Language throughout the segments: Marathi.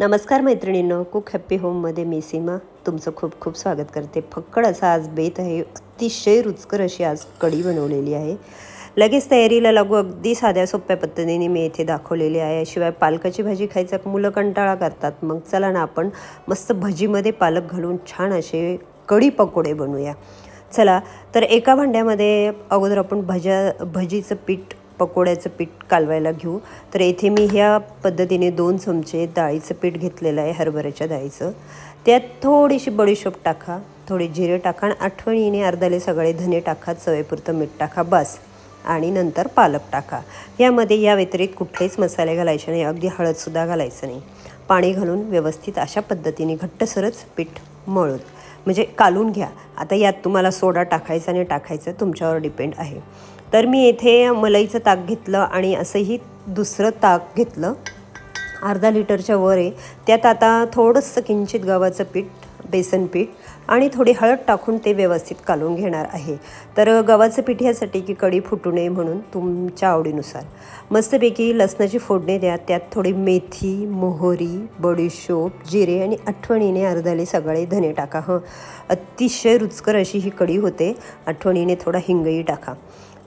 नमस्कार मैत्रिणींनो कुक हॅप्पी होममध्ये मी सीमा. तुमचं खूप खूप स्वागत करते. फक्कड असा आज बेत आहे. अतिशय रुचकर अशी आज कढी बनवलेली आहे. लगेच तयारीला लागू अगदी साध्या सोप्या पद्धतीने मी इथे दाखवलेली आहे. शिवाय पालकाची भाजी खायचा मुलं कंटाळा करतात. मग चला ना आपण मस्त भजीमध्ये पालक घालून छान असे कढी पकोडे बनवूया. चला तर एका भांड्यामध्ये अगोदर आपण भज्या भजीचं पीठ पकोड्याचं पीठ कालवायला घेऊ. तर येथे मी ह्या पद्धतीने दोन चमचे डाळीचं पीठ घेतलेलं आहे हरभऱ्याच्या डाळीचं. त्यात थोडीशी बडीशोप टाका थोडे जिरे टाका आणि आठवणीने अर्धाले सगळे धने टाका चवेपुरतं मीठ टाका बस. आणि नंतर पालक टाका. यामध्ये या व्यतिरिक्त कुठलेच मसाले घालायचे नाही अगदी हळदसुद्धा घालायचं नाही. पाणी घालून व्यवस्थित अशा पद्धतीने घट्टसरच पीठ मळून म्हणजे कालून घ्या. आता यात तुम्हाला सोडा टाकायचा आणि टाकायचं तुमच्यावर डिपेंड आहे. तर मी येथे मलईचं ताक घेतलं आणि असंही दुसरं ताक घेतलं. अर्धा लिटरच्या वर. आहे त्यात आता थोडंसं किंचित गव्हाचं पीठ बेसन पीठ आणि थोडी हळद टाकून ते व्यवस्थित कालून घेणार आहे. तर गव्हाचं पीठ ह्यासाठी की कढी फुटू नये म्हणून तुमच्या आवडीनुसार. मस्तपैकी लसणाची फोडणी द्या. त्यात थोडी मेथी मोहरी बडीशोप जिरे आणि आठवणीने अर्धाले सगळे धने टाका. हं. अतिशय रुचकर अशी ही कढी होते. आठवणीने थोडा हिंगही टाका.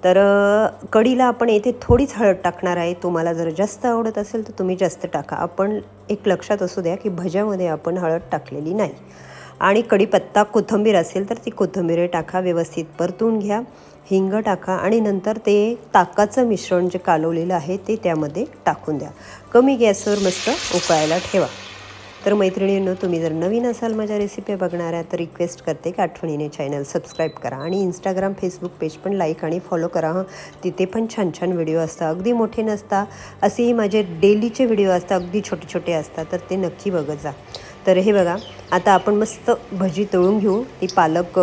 तर कडीला कढीला आपण येथे थोडीच हळद टाकणार आहे. तुम्हाला जर जास्त आवडत असेल तर तुम्ही जास्त टाका. आपण एक लक्षात असू द्या की भज्यामध्ये आपण हळद टाकलेली नाही. आणि कढीपत्ता कोथिंबीर असेल तर ती कोथिंबीर टाका व्यवस्थित परतून घ्या हिंग टाका आणि नंतर ते ताकाचं मिश्रण जे कालवलेलं आहे ते त्यामध्ये टाकून द्या. कमी गॅसवर मस्त उकळायला ठेवा. तर मैत्रिणींनो तुम्ही जर नवीन असाल माझ्या रेसिपी बघणाऱ्या तर रिक्वेस्ट करते की आठवणीने चॅनल सबस्क्राईब करा. आणि इंस्टाग्राम फेसबुक पेज पण लाईक आणि फॉलो करा हं. तिथे पण छान छान व्हिडिओ असतात. अगदी मोठे नसता असेही माझे डेलीचे व्हिडिओ असतात. अगदी छोटे छोटे असतात. तर ते नक्की बघत जा. तर हे बघा आता आपण मस्त भजी तळून घेऊ. ती पालक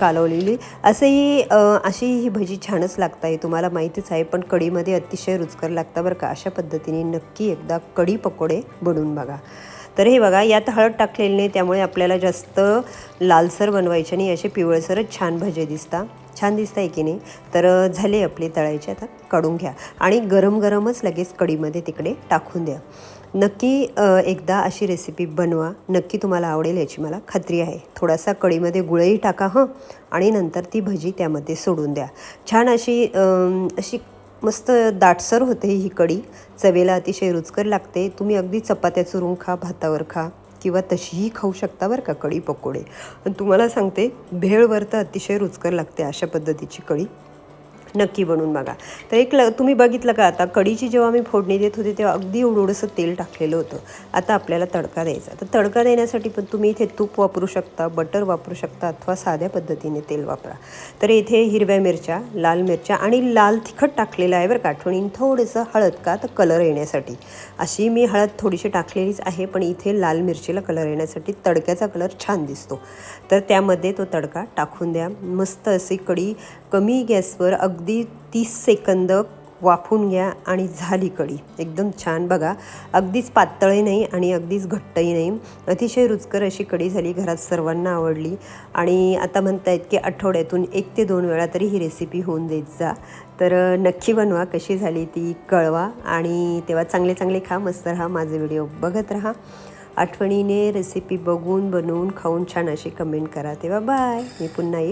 कालवलेली. असंही अशी ही भजी छानच लागत आहे तुम्हाला माहितीच आहे पण कढीमध्ये अतिशय रुचकर लागतं बरं का. अशा पद्धतीने नक्की एकदा कढी पकोडे बनवून बघा. तर हे बघा यात हळद टाकलेली नाही त्यामुळे आपल्याला जास्त लालसर बनवायचे नाही असे पिवळसरच छान भजे दिसता. छान दिसत आहे की नाही? तर झाले आपले तळायचे आता काढून घ्या. आणि गरम गरमच लगेच कढीमध्ये तिकडे टाकून द्या. नक्की एकदा अशी रेसिपी बनवा. नक्की तुम्हाला आवडेल याची मला खात्री आहे. थोडासा कढीमध्ये गुळही टाका हं आणि नंतर ती भजी त्यामध्ये सोडून द्या. छान अशी अशी मस्त दाटसर होते ही कढी. चवेला अतिशय रुचकर लागते. तुम्ही अगदी चपात्या चुरून खा भातावर खा किंवा तशीही खाऊ शकता बरं का कढी पकोडे. पण तुम्हाला सांगते भेळवर तर अतिशय रुचकर लागते अशा पद्धतीची कढी. नक्की बनवून बघा. तर एक ल तुम्ही बघितलं का आता कढीची जेव्हा मी फोडणी देत होते तेव्हा अगदी एवढंसं तेल टाकलेलं होतं. आता आपल्याला तडका द्यायचा. तर तडका देण्यासाठी पण तुम्ही इथे तूप वापरू शकता बटर वापरू शकता अथवा साध्या पद्धतीने तेल वापरा. तर इथे हिरव्या मिरच्या लाल मिरच्या आणि लाल तिखट टाकलेलं आहे बरं का. आठवणीन थोडंसं हळद का तर कलर येण्यासाठी. अशी मी हळद थोडीशी टाकलेलीच आहे पण इथे लाल मिरचीला कलर येण्यासाठी तडक्याचा कलर छान दिसतो. तर त्यामध्ये तो तडका टाकून द्या. मस्त अशी कढी कमी गॅसवर अगदी तीस सेकंद वाफून घ्या आणि झाली कढी. एकदम छान बघा. अगदीच पातळही नाही आणि अगदीच घट्टही नाही. अतिशय रुचकर अशी कढी झाली घरात सर्वांना आवडली. आणि आता म्हणतायत की आठवड्यातून एक ते दोन वेळा तरी ही रेसिपी होऊन देत जा. तर नक्की बनवा कशी झाली ती कळवा आणि तेव्हा चांगले चांगले खा मस्त राहा माझे व्हिडिओ बघत राहा. आठवणीने रेसिपी बघून बनवून खाऊन छान अशी कमेंट करा. तेव्हा बाय मी पुन्हा येईल